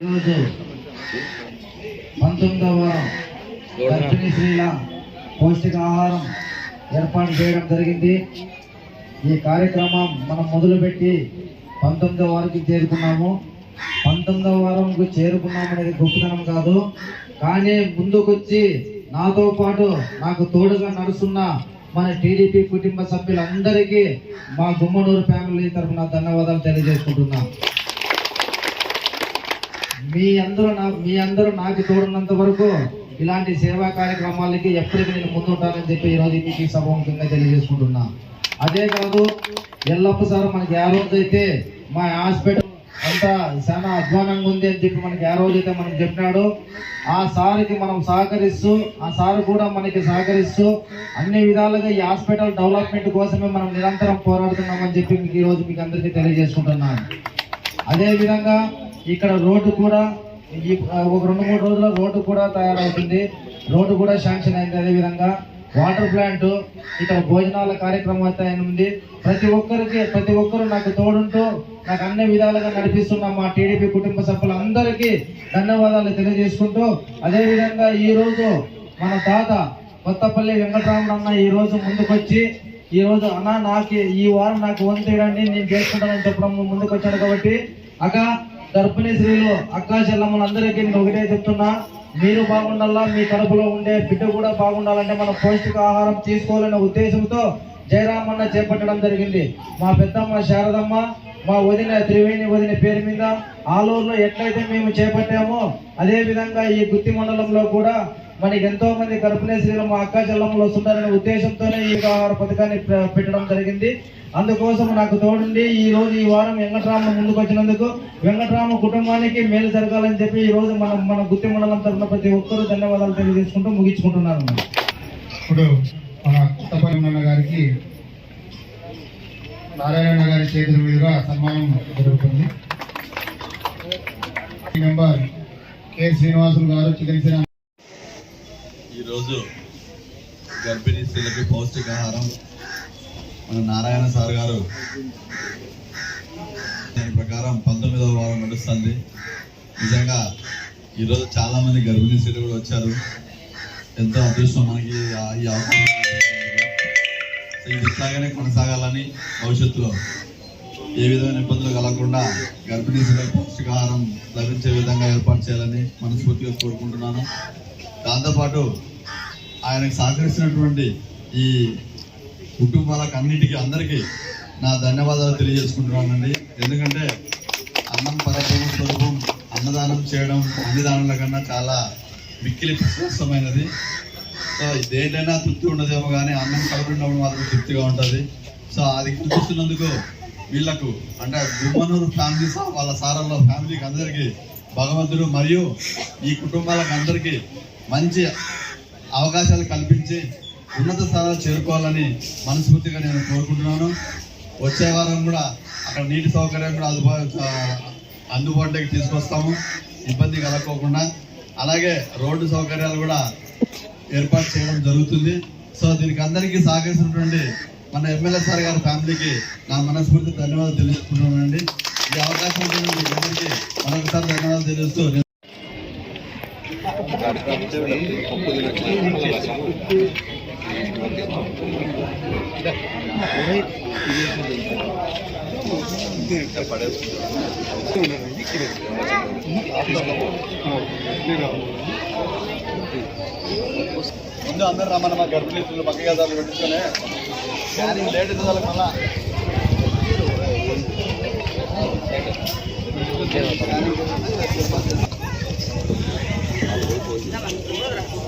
ఈరోజు పంతొమ్మిదవ వారం గర్భిణీ స్త్రీల పౌష్టికాహారం ఏర్పాటు చేయడం జరిగింది. ఈ కార్యక్రమం మనం మొదలుపెట్టి పంతొమ్మిదవ వారికి చేరుకున్నాము. పంతొమ్మిదవ వారంకు చేరుకున్నాం అనేది గొప్పతనం కాదు. కానీ ముందుకొచ్చి నాతో పాటు నాకు తోడుగా నడుస్తున్న మన టీడీపీ కుటుంబ సభ్యులందరికీ మా గుమ్మనూరు ఫ్యామిలీ తరఫున ధన్యవాదాలు తెలియజేసుకుంటున్నాం మీ అందరూ నా మీ అందరూ నాకు తోడున్నంత వరకు ఇలాంటి సేవా కార్యక్రమాలకి ఎప్పటికీ నేను ముందుంటానని చెప్పి ఈరోజు మీకు ఈ సభముఖంగా తెలియజేసుకుంటున్నా. అదే కాదు ఎల్లప్ప సార్ మనకి ఆ రోజైతే మా హాస్పిటల్ అంతా చాలా అధ్వానంగా ఉంది అని చెప్పి మనకి ఆ రోజైతే మనకు చెప్పినాడు. ఆ సార్కి మనం సహకరిస్తూ ఆ సార్ కూడా మనకి సహకరిస్తూ అన్ని విధాలుగా ఈ హాస్పిటల్ డెవలప్మెంట్ కోసమే మనం నిరంతరం పోరాడుతున్నామని చెప్పి మీకు ఈరోజు మీకు అందరికీ తెలియజేసుకుంటున్నాను. అదేవిధంగా ఇక్కడ రోడ్డు కూడా ఈ ఒక రెండు మూడు రోజుల్లో రోడ్డు కూడా తయారవుతుంది. రోడ్డు కూడా శాంక్షన్ అయింది అదే విధంగా వాటర్ ప్లాంట్ ఇక్కడ భోజనాల కార్యక్రమం అయితే ఉంది. ప్రతి ఒక్కరికి ప్రతి ఒక్కరు నాకు తోడుంటూ నాకు అన్ని విధాలుగా నడిపిస్తున్న మా టీడీపీ కుటుంబ సభ్యులందరికీ ధన్యవాదాలు తెలియజేసుకుంటూ అదేవిధంగా ఈరోజు మన తాత కొత్తపల్లి వెంకటరామరన్న ఈరోజు ఈ రోజు ముందుకొచ్చి ఈ రోజు అన్న నాకు ఈ వారం నాకు వంతు ఇవ్వండి నేను చేసుకుంటానని చెప్పడం ముందుకు కాబట్టి అక్క గర్భిణీ స్త్రీలు అక్క చెల్లమ్మలందరికీ నేను ఒకటే చెప్తున్నా. మీరు బాగుండాలా మీ కడుపులో ఉండే బిడ్డ కూడా బాగుండాలంటే మనం పౌష్టికాహారం తీసుకోవాలనే ఉద్దేశంతో జయరామన్న చేపట్టడం జరిగింది. మా పెద్దమ్మ శారదమ్మ మా వదిన త్రివేణి వదిన పేరు మీద ఆలూరులో ఎట్లయితే మేము చేపట్టామో అదేవిధంగా ఈ గుత్తి మండలంలో కూడా మనకి ఎంతో మంది గర్భిణీ స్త్రీలు మా అక్క చెల్లమ్మలు వస్తున్నారనే ఉద్దేశంతోనే ఈ ఆహార పథకాన్ని పెట్టడం జరిగింది. అందుకోసం నాకు తోడుండి ఈ రోజు ఈ వారం వెంకటరామ ముందుకు వచ్చినందుకు వెంకటరామ కుటుంబానికి మేలు జరగాలని చెప్పి ఈ రోజు మనం మన గుత్తి మండలం తరఫున ప్రతి ఒక్కరూ ధన్యవాదాలు తెలియజేసుకుంటూ ముగించుకుంటున్నాను. ఇప్పుడు మన కొత్తపల్లి గారికి నారాయణ గారి చేతుల మీదుగా సన్మానం జరుగుతుంది. ఈ మెంబర్ కె శ్రీనివాసులు గారు చికెన్ ఈరోజు గర్భిణీ స్త్రీలకి పౌష్టికాహారం. మన నారాయణ సార్ గారు దాని ప్రకారం పంతొమ్మిదవ వారం నడుస్తుంది. నిజంగా ఈరోజు చాలా మంది గర్భిణీ స్త్రీలు కూడా వచ్చారు. ఎంతో అదృష్టం మనకి ఈ అవకాశం ఇది ఇట్లాగానే కొనసాగాలని భవిష్యత్తులో ఏ విధమైన ఇబ్బందులు కలగకుండా గర్భిణీ స్త్రీలకు పౌష్టికాహారం లభించే విధంగా ఏర్పాటు చేయాలని మనస్ఫూర్తిగా కోరుకుంటున్నాను. దాంతోపాటు ఆయనకు సహకరిస్తున్నటువంటి ఈ కుటుంబాలకు అన్నిటికీ అందరికీ నా ధన్యవాదాలు తెలియజేసుకుంటున్నానండి. ఎందుకంటే అన్నం పరబ్రహ్మ స్వరూపం అన్నదానం చేయడం అన్ని దానాల కన్నా చాలా మిక్కిలి ప్రశస్తమైనది సో దేంటైనా తృప్తి ఉండదేమో కానీ అన్నం కలుపుకున్నప్పుడు మాత్రం తృప్తిగా ఉంటుంది. సో అది చూపిస్తున్నందుకు వీళ్ళకు అంటే గుమ్మనూరు ఫ్యామిలీ వాళ్ళ సారంలో ఫ్యామిలీకి అందరికీ భగవంతుడు మరియు ఈ కుటుంబాలకు అందరికీ మంచి అవకాశాలు కల్పించి ఉన్నత స్థానాలు చేరుకోవాలని మనస్ఫూర్తిగా నేను కోరుకుంటున్నాను. వచ్చే వారం కూడా అక్కడ నీటి సౌకర్యం కూడా అందుబాటు అందుబాటులోకి తీసుకొస్తాము. ఇబ్బంది కలగకోకుండా. అలాగే రోడ్డు సౌకర్యాలు కూడా ఏర్పాటు చేయడం జరుగుతుంది. సో దీనికి అందరికీ సహకరిస్తున్నటువంటి మన ఎమ్మెల్యే సార్ గారి ఫ్యామిలీకి నా మనస్ఫూర్తి ధన్యవాదాలు తెలియజేస్తున్నానండి ఈ అవకాశం ఇచ్చిన మీకు అందరికీ మరొకసారి ధన్యవాదాలు తెలియజేస్తూ నేను ముందు అందరు రమ్మన్న మా గర్భిణీ స్త్రీలు పక్క గదాలు పెట్టించుకొని స్కానింగ్ లేట్ అయితే వాళ్ళకి మళ్ళా స్కానింగ్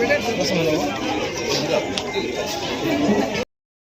Let's